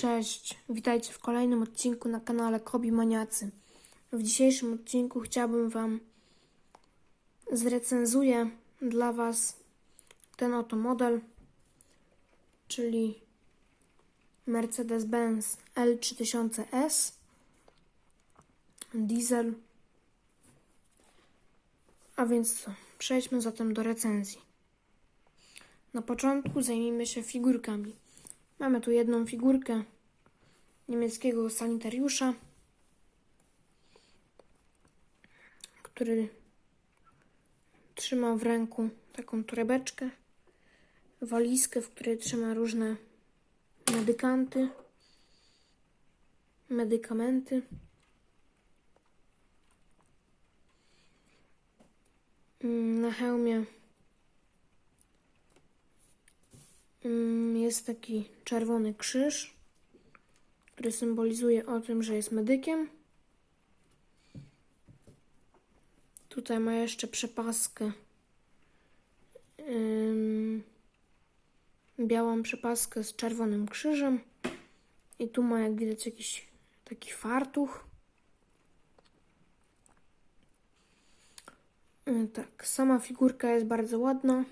Cześć, witajcie w kolejnym odcinku na kanale Kobi Maniacy. W dzisiejszym odcinku chciałbym Wam zrecenzuję dla Was ten oto model, czyli Mercedes-Benz L3000S diesel. A więc co, przejdźmy zatem do recenzji. Na początku zajmijmy się figurkami. Mamy tu jedną figurkę niemieckiego sanitariusza, który trzyma w ręku taką torebeczkę, walizkę, w której trzyma różne medykanty, medykamenty. Mm, Na hełmie Mm, Jest taki czerwony krzyż, który symbolizuje o tym, że jest medykiem. Tutaj ma jeszcze przepaskę. białą przepaskę z czerwonym krzyżem. I tu ma, jak widać, jakiś taki fartuch. Yy, Tak, sama figurka jest bardzo ładna.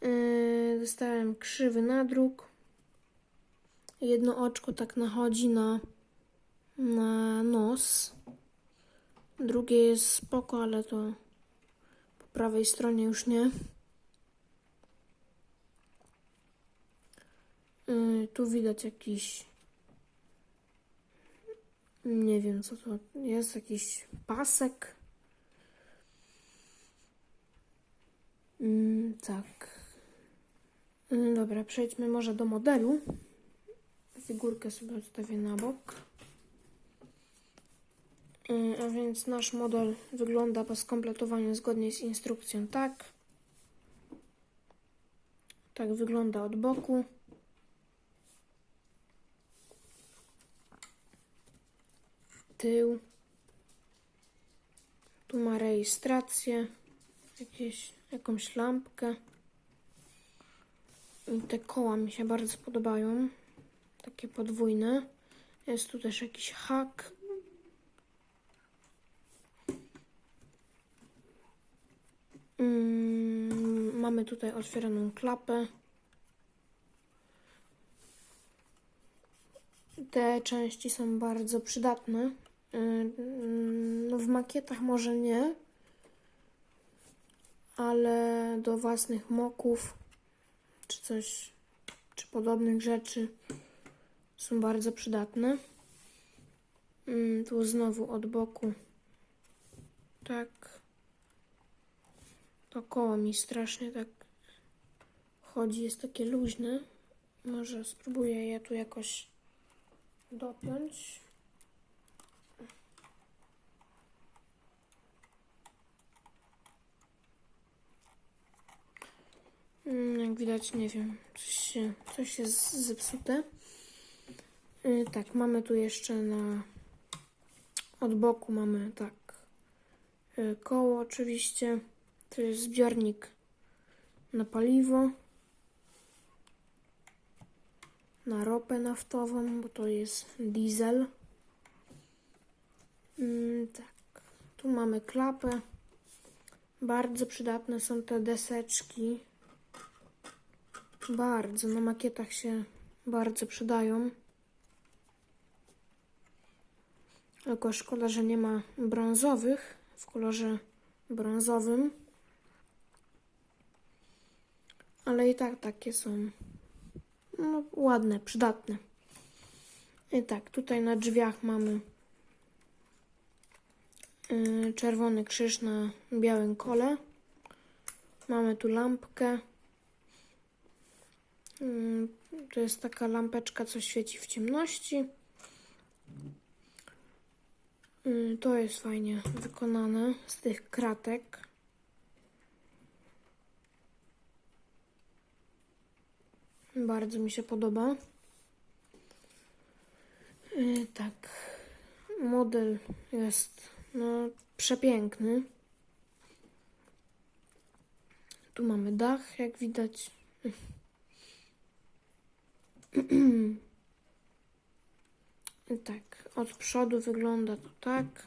Yy, Dostałem krzywy nadruk. Jedno oczko tak nachodzi na, na nos. Drugie jest spoko, ale to po prawej stronie już nie. Yy, Tu widać jakiś. Nie wiem co to jest, jakiś pasek. Mm, tak. Mm, Dobra, przejdźmy może do modelu. Figurkę sobie odstawię na bok. Mm, A więc nasz model wygląda po skompletowaniu zgodnie z instrukcją tak. Tak wygląda od boku. Tył. Tu ma rejestrację. Jakieś, jakąś lampkę. Te koła mi się bardzo podobają. Takie podwójne. Jest tu też jakiś hak. Mm, mamy tutaj otwieraną klapę. Te części są bardzo przydatne. Ym, No w makietach może nie, ale do własnych moków czy coś, czy podobnych rzeczy są bardzo przydatne. Mm, Tu znowu od boku. Tak. To koło mi strasznie tak chodzi, jest takie luźne. Może spróbuję je tu jakoś dopiąć. Mm, Jak widać, nie wiem, coś, się, coś jest zepsute. Yy, tak, mamy tu jeszcze na od boku mamy tak yy, koło oczywiście. To jest zbiornik na paliwo. Na ropę naftową, bo to jest diesel. Mm, tak, tu mamy klapę. Bardzo przydatne są te deseczki. Bardzo, na makietach się bardzo przydają. Tylko szkoda, że nie ma brązowych w kolorze brązowym. Ale i tak takie są no, ładne, przydatne. I tak, tutaj na drzwiach mamy yy, czerwony krzyż na białym kole. Mamy tu lampkę. Mm, To jest taka lampeczka, co świeci w ciemności. Mm, To jest fajnie wykonane z tych kratek. Bardzo mi się podoba. Yy, Tak, model jest no, przepiękny. Tu mamy dach, jak widać. tak, od przodu wygląda to tak.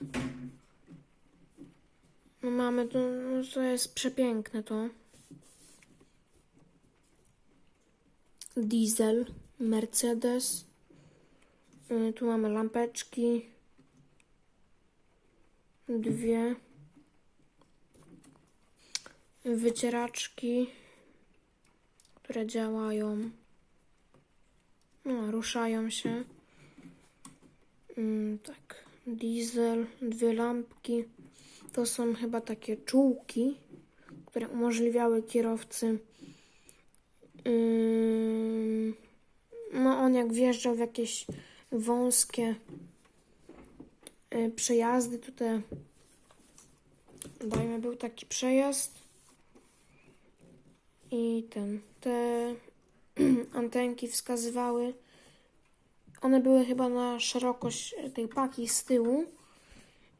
No mamy to, no to jest przepiękne to. Diesel, Mercedes. Y, Tu mamy lampeczki. Dwie. Wycieraczki, które działają. No, ruszają się. Mm, tak. Diesel, dwie lampki. To są chyba takie czułki, które umożliwiały kierowcy. No, on jak wjeżdżał w jakieś wąskie y, przejazdy, tutaj dajmy był taki przejazd i ten, te antenki wskazywały, one były chyba na szerokość tej paki z tyłu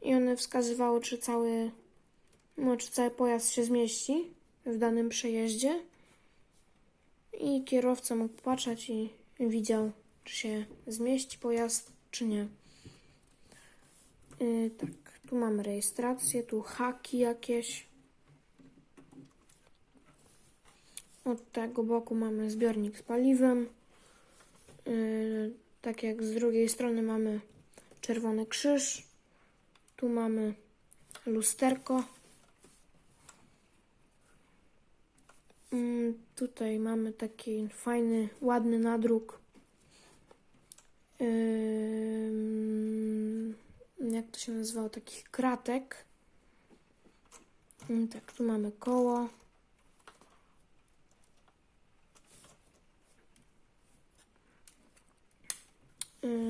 i one wskazywały, czy cały, no, czy cały pojazd się zmieści w danym przejeździe. I kierowca mógł patrzeć i widział, czy się zmieści pojazd, czy nie. Yy, tak, tu mamy rejestrację, tu haki jakieś. Od tego boku mamy zbiornik z paliwem. Yy, tak jak z drugiej strony mamy czerwony krzyż. Tu mamy lusterko. Mm, Tutaj mamy taki fajny, ładny nadruk. Jak to się nazywało? Takich kratek. Mm, Tak, tu mamy koło.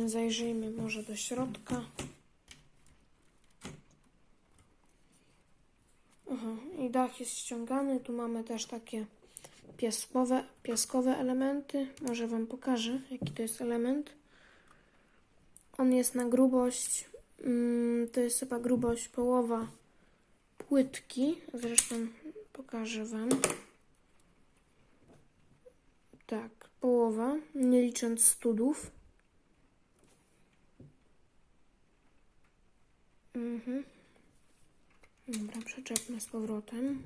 Zajrzyjmy może do środka. Aha, i dach jest ściągany. Tu mamy też takie piaskowe, piaskowe elementy. Może Wam pokażę, jaki to jest element. On jest na grubość, mm, to jest chyba grubość połowa płytki. Zresztą pokażę Wam. Tak, połowa, nie licząc studów. Mhm. Dobra, przeczepmy z powrotem.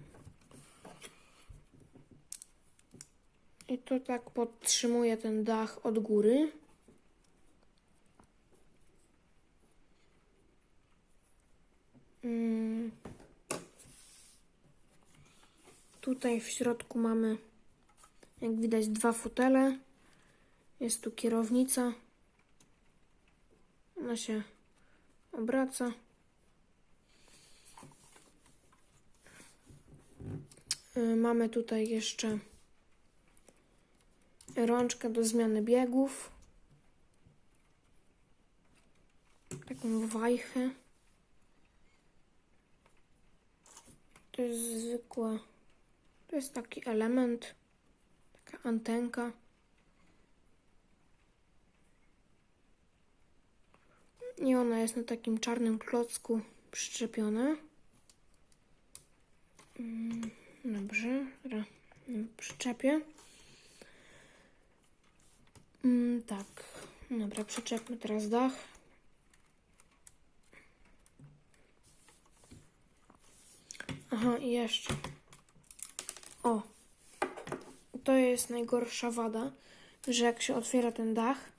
I to tak podtrzymuje ten dach od góry. Mm. Tutaj w środku mamy, jak widać, dwa fotele. Jest tu kierownica. Ona się obraca. Mamy tutaj jeszcze rączkę do zmiany biegów. Taką wajchę. To jest zwykła. To jest taki element. Taka antenka. I ona jest na takim czarnym klocku przyczepiona. Mm, Dobrze, przyczepię. Mm, tak, dobra, przyczepmy teraz dach. Aha, i jeszcze. O, to jest najgorsza wada, że jak się otwiera ten dach,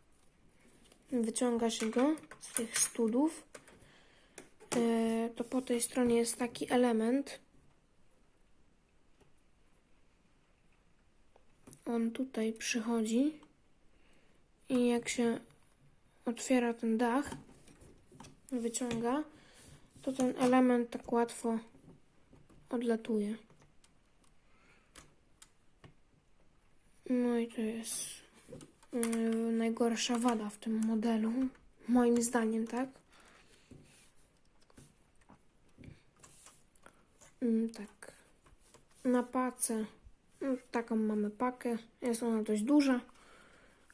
wyciąga się go z tych studów, e, to po tej stronie jest taki element. On tutaj przychodzi i jak się otwiera ten dach, wyciąga, to ten element tak łatwo odlatuje. No i to jest yy, najgorsza wada w tym modelu, moim zdaniem, tak? Mm, tak. Na pace, taką mamy pakę, jest ona dość duża,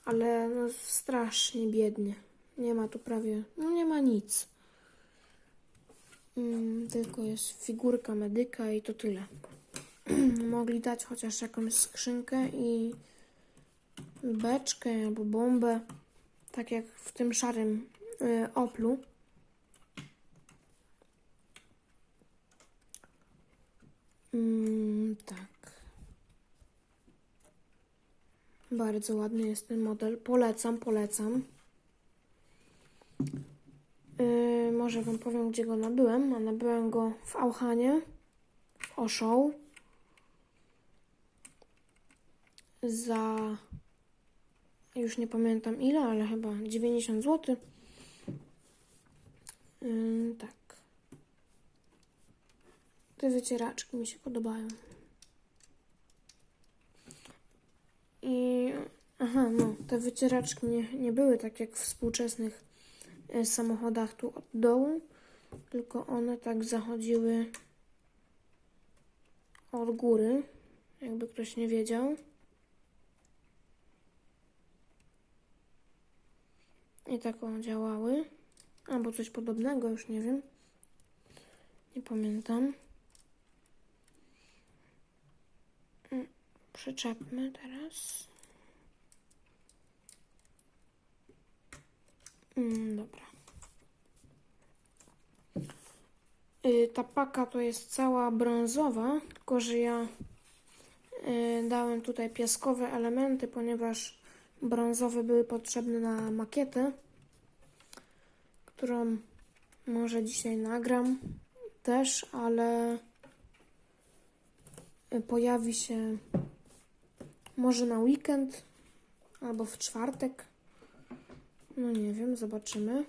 ale no, strasznie biednie. Nie ma tu prawie, no nie ma nic. Mm, tylko jest figurka medyka i to tyle. Mogli dać chociaż jakąś skrzynkę i beczkę albo bombę, tak jak w tym szarym y, Oplu. Mm, tak. Bardzo ładny jest ten model. Polecam, polecam. Yy, może Wam powiem, gdzie go nabyłem. A nabyłem go w Auchanie, w Oszą. Za... Już nie pamiętam ile, ale chyba 90 zł. Yy, tak. Te wycieraczki mi się podobają. I aha, no, te wycieraczki nie, nie były tak jak w współczesnych e, samochodach tu od dołu, tylko one tak zachodziły od góry, jakby ktoś nie wiedział. I tak one działały. Albo coś podobnego, już nie wiem. Nie pamiętam. Mm, Przyczepmy teraz. Mm, dobra. Y, ta paka to jest cała brązowa, tylko że ja y, dałem tutaj piaskowe elementy, ponieważ brązowe były potrzebne na makietę, którą może dzisiaj nagram też, ale pojawi się może na weekend albo w czwartek. No nie wiem, zobaczymy.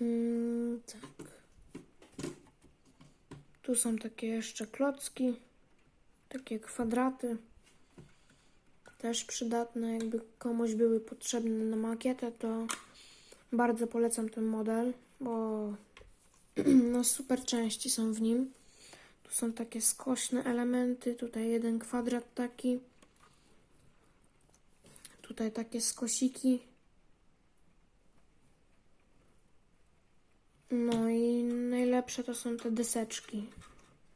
Mm, tak. Tu są takie jeszcze klocki, takie kwadraty. Też przydatne, jakby komuś były potrzebne na makietę, to bardzo polecam ten model, bo no super części są w nim. Tu są takie skośne elementy, tutaj jeden kwadrat taki. Tutaj takie skosiki. No i najlepsze to są te deseczki,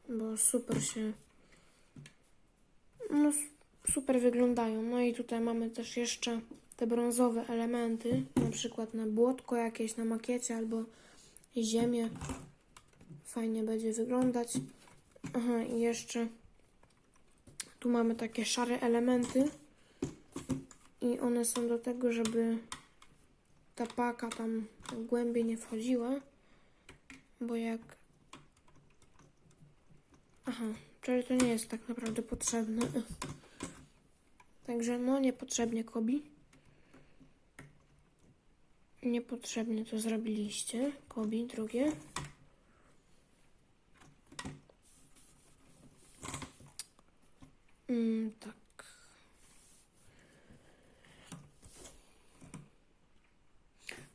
bo super się no super wyglądają. No i tutaj mamy też jeszcze te brązowe elementy, na przykład na błotko jakieś na makiecie albo ziemię. Fajnie będzie wyglądać. Aha, i jeszcze tu mamy takie szare elementy i one są do tego, żeby ta paka tam głębiej nie wchodziła, bo jak... Aha, czyli to nie jest tak naprawdę potrzebne. Także no niepotrzebnie Kobi. Niepotrzebnie to zrobiliście. Kobi, drugie. Mm, tak.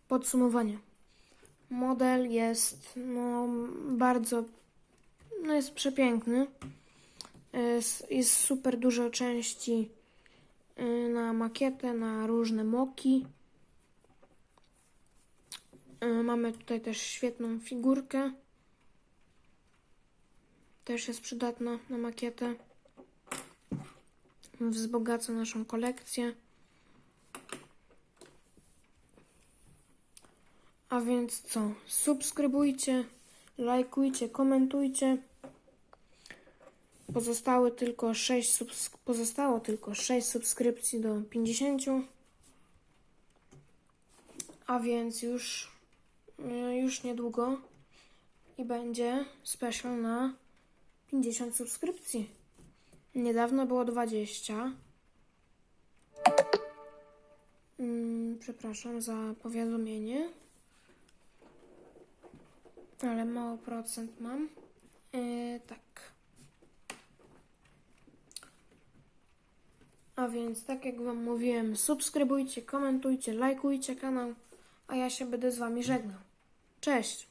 Podsumowanie. Model jest no, bardzo, no jest przepiękny. Jest, jest super dużo części y, na makietę, na różne moki. Y, Mamy tutaj też świetną figurkę. Też jest przydatna na makietę. Wzbogaca naszą kolekcję. A więc co? Subskrybujcie, lajkujcie, komentujcie. Pozostały tylko 6 subs- pozostało tylko 6 subskrypcji do 50. A więc już już niedługo i będzie special na 50 subskrypcji. Niedawno było 20. Mm, przepraszam za powiadomienie. Ale mało procent mam. Yy, tak. A więc, tak jak Wam mówiłem, subskrybujcie, komentujcie, lajkujcie kanał, a ja się będę z Wami żegnał. Cześć!